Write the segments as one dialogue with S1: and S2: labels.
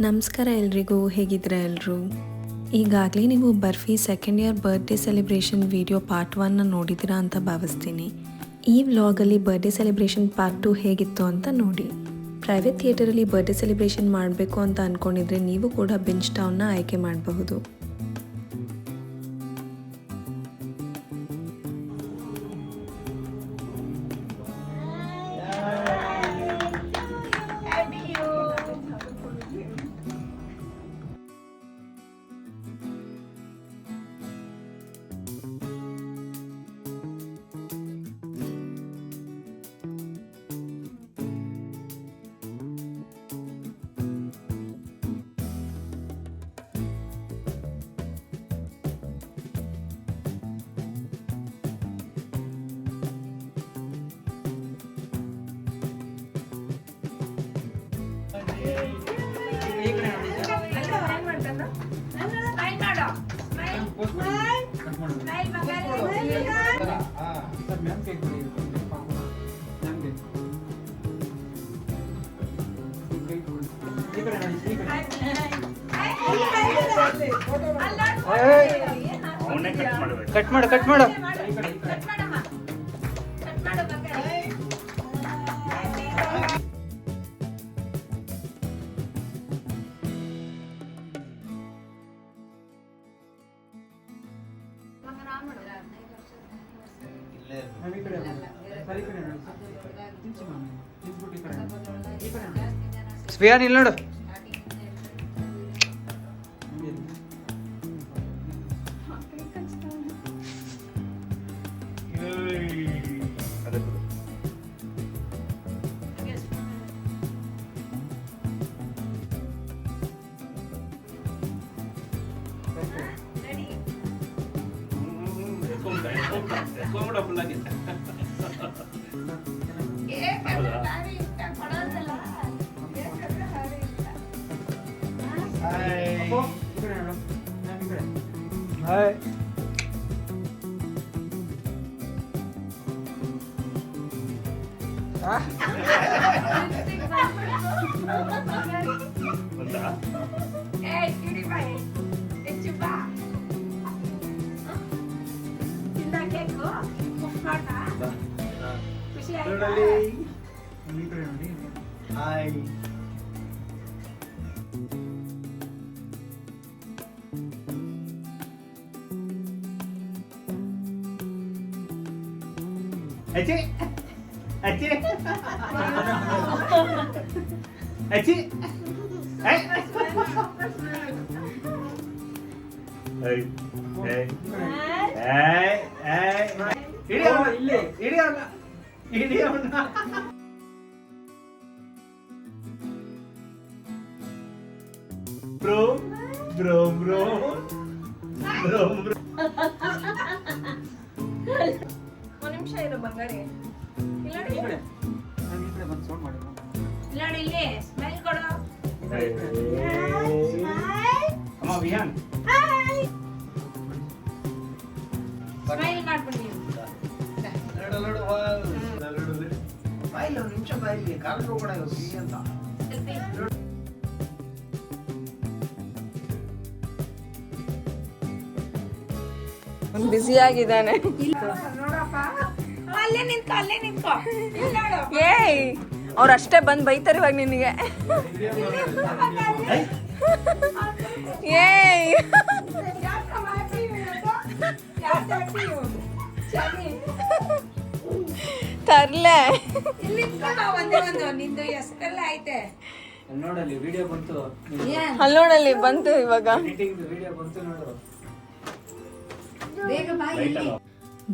S1: ನಮಸ್ಕಾರ ಎಲ್ರಿಗೂ, ಹೇಗಿದ್ದೀರಾ ಎಲ್ಲರೂ ಈಗಾಗಲೇ ನೀವು Barfi second year birthday celebration video part ಒನ್ನ ನೋಡಿದ್ದೀರಾ ಅಂತ ಭಾವಿಸ್ತೀನಿ. ಈ ವ್ಲಾಗಲ್ಲಿ ಬರ್ಡೇ ಸೆಲೆಬ್ರೇಷನ್ ಪಾರ್ಟ್ ಟು ಹೇಗಿತ್ತು ಅಂತ ನೋಡಿ. ಪ್ರೈವೇಟ್ ಥಿಯೇಟರಲ್ಲಿ ಬರ್ಡೇ ಸೆಲೆಬ್ರೇಷನ್ ಮಾಡಬೇಕು ಅಂತ ಅಂದ್ಕೊಂಡಿದ್ರೆ ನೀವು ಕೂಡ ಬೆಂಚ್ ಟೌನ್ನ ಆಯ್ಕೆ ಮಾಡಬಹುದು.
S2: ಅವನ್ನೇ ಕಟ್ ಮಾಡಬೇಕು
S3: ಕಟ್ ಮಾಡು ಕಟ್ ಮಾಡು ಸ್ಪಿಯಾನ್ ಇಲ್ಲ ನೋಡು.
S2: അച്ചി. അച്ചി. അച്ചി. Bro bro bro. Bro bro. ಇಲ್ಲಿ.
S4: ನಾನು ಇರು ಬಂಗಾರಿ ಇಲ್ಲ ನೋಡಿ ಇಲ್ಲ ಇಲ್ಲಿ ಸ್ಮೈಲ್ ಕೊಡು.
S2: ಅಮ್ಮ ವಿಹಾನ್.
S4: ಸ್ಮೈಲ್ ಮಾಡ್ಬಿಡಿ.
S5: ಒಂದು ನಿಮಿಷ ಬಾಯಿಲಿ ಕಾಲು ಹೋಗೋಣ ಇವತ್ತು ಅಂತ.
S4: ಅಲ್ಲೇ ನಿಂತ್ಕೊ ಅಲ್ಲೇ ನಿಂತ್ಕೊ.
S6: ಏಯ್ ಅವ್ರು ಅಷ್ಟೇ ಬಂದು ಬೈತಾರೆ ಇವಾಗ ನಿನಗೆ. ಏಯ್. ತರ್ಲೆ.
S4: ಇಲ್ಲಿ ನಿಂತ್ಕೊ ಒಂದೇ ಒಂದು ನಿಂದು ಎಷ್ಟೆಲ್ಲ ಐತೆ
S3: ನೋಡಲ್ಲಿ ವಿಡಿಯೋ ಬಂತು.
S4: ಏನ್
S6: ಅಲ್ಲಿ ನೋಡಲ್ಲಿ ಬಂತು ಇವಾಗ
S3: ವಿಡಿಯೋ ಬಂತು ನೋಡು.
S4: ಬೇಗ ಬಾ ಇಲ್ಲಿ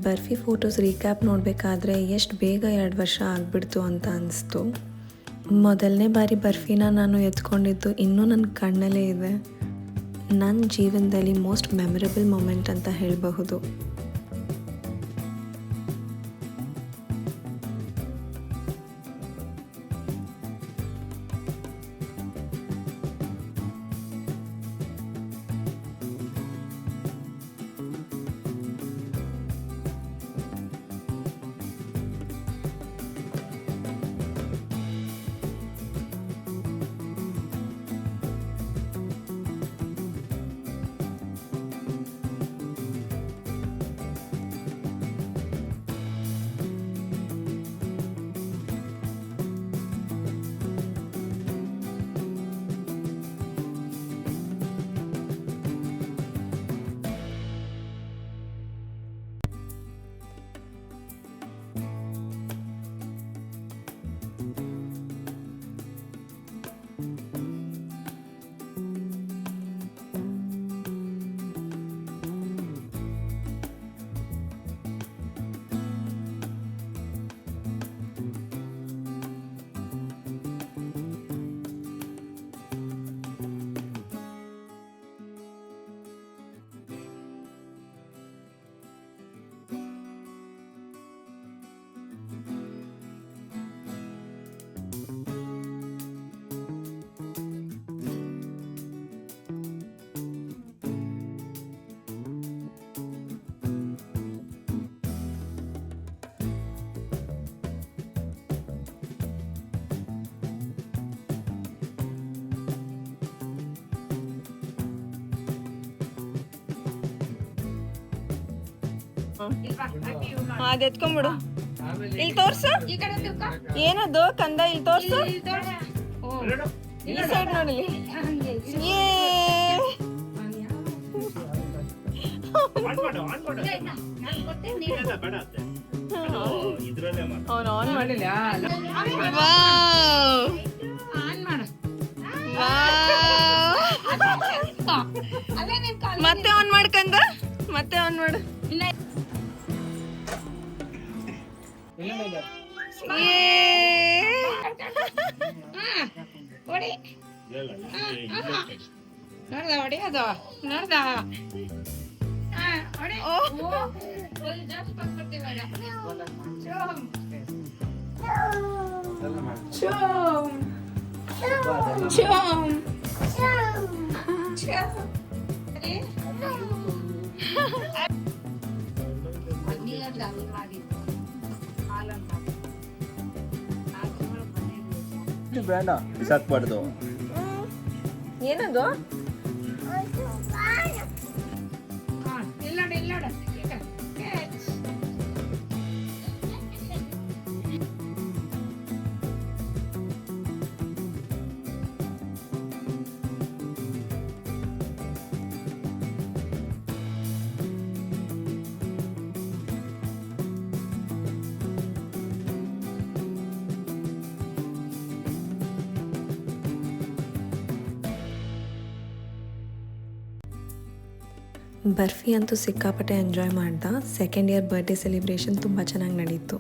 S1: ಬರ್ಫಿ ಫೋಟೋಸ್ ರೀಕ್ಯಾಪ್ ನೋಡಬೇಕಾದ್ರೆ ಎಷ್ಟು ಬೇಗ ಎರಡು ವರ್ಷ ಆಗಿಬಿಡ್ತು ಅಂತ ಅನಿಸ್ತು. ಮೊದಲನೇ ಬಾರಿ ಬರ್ಫಿನ ನಾನು ಎತ್ಕೊಂಡಿದ್ದು ಇನ್ನೂ ನನ್ನ ಕಣ್ಣಲ್ಲೇ ಇದೆ. ನನ್ನ ಜೀವನದಲ್ಲಿ ಮೋಸ್ಟ್ ಮೆಮೊರೇಬಲ್ ಮೂಮೆಂಟ್ ಅಂತ ಹೇಳಬಹುದು.
S6: ಅದ್ ಎತ್ಕೊಂಬಿಡು
S3: ಆಮೇಲೆ
S6: ಇಲ್ಲಿ ತೋರ್ಸು.
S4: ಈ ಕಡೆ ತಿರ್ಕೊ.
S6: ಏನದು? ಕಂದ ಇಲ್ಲಿ ತೋರ್ಸು. ಈ ಸೈಡ್ ನೋಡಿ. ಏ
S2: ಆನ್ ಮಾಡು ಆನ್ ಮಾಡು.
S4: ಇಲ್ಲ, ಕೊಡ್ತೀನಿ, ನೀನು
S2: ಬೇಡ ಅತ್ತೆ. ಇದ್ರಲ್ಲೇ ಮಾಡು.
S6: ಅವ್ನು ಆನ್ ಮಾಡಿ.
S3: ಮಾಡಿಲ್ಲ
S6: ವಾವ್.
S4: ಆನ್ ಮಾಡು.
S6: ವಾವ್.
S4: ಅಲ್ಲೇ ನಿಂತ್ಕೊ,
S6: ಮತ್ತೆ ಆನ್ ಮಾಡ್ಕಂದ ಮತ್ತೆ ಆನ್ ಮಾಡು.
S4: ಇಲ್ಲ.
S3: ಇನ್ನೊಂದು
S6: ಏ
S4: ಹಾ, ಹೊಡಿ.
S2: ಇಲ್ಲ, ಇಲ್ಲೇ- ಇಲ್ಲೇ ಕೈ.
S4: ನೋಡ್ದ ಹೊಡಿಯೋದು ನೋಡ್ದ ಹಾ, ಹೊಡಿ.
S2: ಬೇಡ ಬಿಸಾಕ್ಬಾರ್ದು.
S6: ಏನದು?
S1: ಬರ್ಫಿ ಅಂತೂ ಸಿಕ್ಕಾಪಟ್ಟೆ ಎಂಜಾಯ್ ಮಾಡ್ದ. ಸೆಕೆಂಡ್ ಇಯರ್ ಬರ್ಡೇ ಸೆಲೆಬ್ರೇಷನ್ ತುಂಬ ಚೆನ್ನಾಗಿ ನಡೀತು.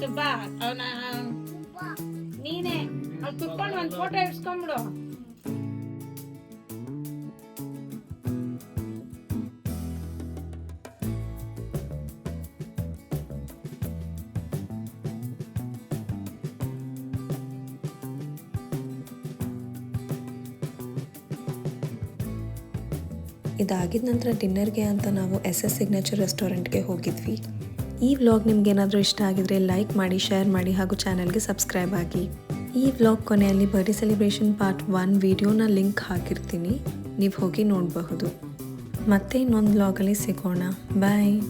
S4: ಸುಬ್ಬ ಅವನ ನೀನೇ ಅವ್ನು ಕುತ್ಕೊಂಡು ಒಂದು ಫೋಟೋ ಇಡ್ಸ್ಕೊಂಡ್ಬಿಡು
S1: ಇದಾಗಿದ ನಂತರ ಡಿನ್ನರ್ಗೆ ಅಂತ ನಾವು ಎಸ್ ಎಸ್ ಸಿಗ್ನೇಚರ್ ರೆಸ್ಟೋರೆಂಟ್ಗೆ ಹೋಗಿದ್ವಿ. ಈ ವ್ಲಾಗ್ ನಿಮ್ಗೆ ಏನಾದರೂ ಇಷ್ಟ ಆಗಿದ್ರೆ ಲೈಕ್ ಮಾಡಿ, ಶೇರ್ ಮಾಡಿ ಹಾಗೂ ಚಾನಲ್ಗೆ ಸಬ್ಸ್ಕ್ರೈಬ್ ಆಗಿ. ಈ ವ್ಲಾಗ್ ಕೊನೆಯಲ್ಲಿ ಬರ್ಡೇ ಸೆಲೆಬ್ರೇಷನ್ ಪಾರ್ಟ್ ಒನ್ ವಿಡಿಯೋನ ಲಿಂಕ್ ಹಾಕಿರ್ತೀನಿ. ನೀವು ಹೋಗಿ ನೋಡಬಹುದು. ಮತ್ತೆ ಇನ್ನೊಂದು ವ್ಲಾಗಲ್ಲಿ ಸಿಗೋಣ. ಬಾಯ್.